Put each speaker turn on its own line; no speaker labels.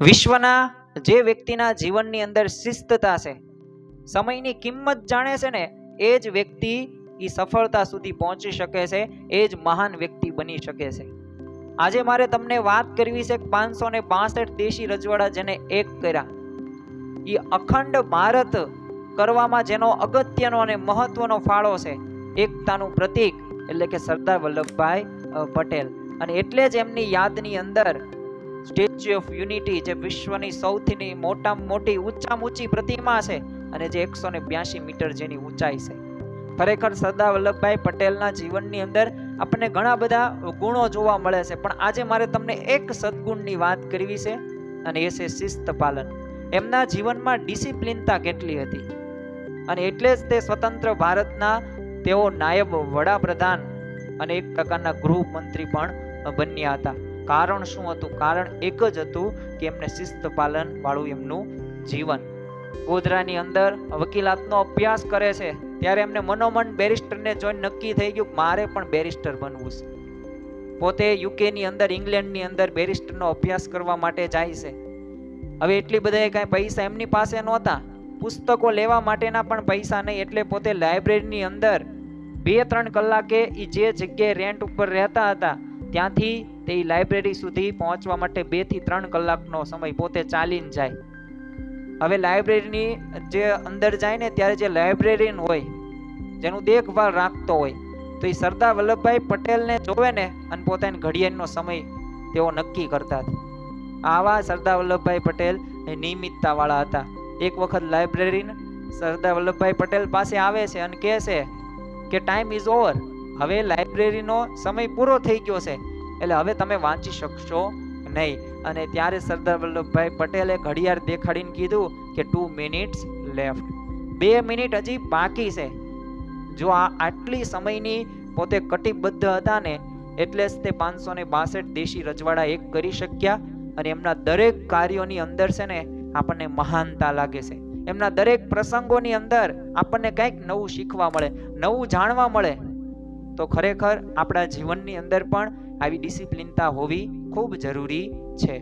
વિશ્વના જે વ્યક્તિના જીવનની અંદર શિસ્તતા છે, સમયની કિંમત જાણે છે ને, એ જ વ્યક્તિ એ સફળતા સુધી પહોંચી શકે છે, એ જ મહાન વ્યક્તિ બની શકે છે. આજે મારે તમને વાત કરવી છે પાંચસો ને પાસઠ દેશી રજવાડા જેને એક કર્યા. એ અખંડ ભારત કરવામાં જેનો અગત્યનો અને મહત્વનો ફાળો છે, એકતાનું પ્રતીક એટલે કે સરદાર વલ્લભભાઈ પટેલ. અને એટલે જ એમની યાદની અંદર સ્ટેચ્યુ ઓફ યુનિટી જે વિશ્વની સૌથી મોટામાં મોટી ઊંચામાં ઊંચી પ્રતિમા છે અને જે એકસો ને બ્યાસી મીટર જેની ઊંચાઈ છે. ખરેખર સરદાર વલ્લભભાઈ પટેલના જીવનની અંદર આપણને ઘણા બધા ગુણો જોવા મળે છે. પણ આજે મારે તમને એક સદગુણની વાત કરવી છે અને એ છે શિસ્ત પાલન. એમના જીવનમાં ડિસિપ્લિનતા કેટલી હતી? અને એટલે જ તે સ્વતંત્ર ભારતના તેઓ નાયબ વડાપ્રધાન અને એક પ્રકારના ગૃહમંત્રી પણ બન્યા હતા. કારણ શું હતું? કારણ એક જ હતું કે એમને શિસ્ત પાલન વાળું એમનું જીવન. ગોધરાની અંદર વકીલાતનો અભ્યાસ કરે છે. ત્યારે એમને મનોમન બેરિસ્ટરને જોઈને નક્કી થઈ ગયું મારે પણ બેરિસ્ટર બનવું છે. પોતે યુકેની અંદર, ઇંગ્લેન્ડની અંદર બેરિસ્ટરનો અભ્યાસ કરવા માટે જાય છે. હવે એટલી બધા કાંઈ પૈસા એમની પાસે નહોતા. પુસ્તકો લેવા માટેના પણ પૈસા નહીં, એટલે પોતે લાઇબ્રેરીની અંદર બે ત્રણ કલાકે એ જે જગ્યાએ રેન્ટ ઉપર રહેતા હતા, ત્યાંથી તે લાઇબ્રેરી સુધી પહોંચવા માટે બેથી ત્રણ કલાકનો સમય પોતે ચાલીને જાય. હવે લાઇબ્રેરીની જે અંદર જાય ને ત્યારે જે લાઇબ્રેરીન હોય, જેનું દેખભાળ રાખતો હોય, તો એ સરદાર વલ્લભભાઈ પટેલને જોવે ને અને પોતાની ઘડિયાળનો સમય તેઓ નક્કી કરતા આવા સરદાર વલ્લભભાઈ પટેલ એ નિયમિતતાવાળા હતા. એક વખત લાઇબ્રેરીન સરદાર વલ્લભભાઈ પટેલ પાસે આવે છે અને કહે છે કે ટાઈમ ઇઝ ઓવર હવે લાઇબ્રેરીનો સમય પૂરો થઈ ગયો છે. એટલે હવે તમે વાંચી શકશો નહીં. અને ત્યારે સરદાર વલ્લભભાઈ પટેલે ઘડિયાળ દેખાડીને કીધું કે ટુ મિનિટ્સ લેફ્ટ. બે મિનિટ હજી બાકી છે. જો આ આટલી સમયની પોતે કટિબદ્ધ હતા ને, એટલે જ તે પાંચસો ને બાસઠ દેશી રજવાડા એક કરી શક્યા અને એમના દરેક કાર્યોની અંદર છે ને, આપણને મહાનતા લાગે છે. એમના દરેક પ્રસંગોની અંદર આપણને કંઈક નવું શીખવા મળે, નવું જાણવા મળે. તો ખરેખર આપણા જીવનની અંદર પણ આવી ડિસિપ્લિનતા હોવી ખૂબ જરૂરી છે.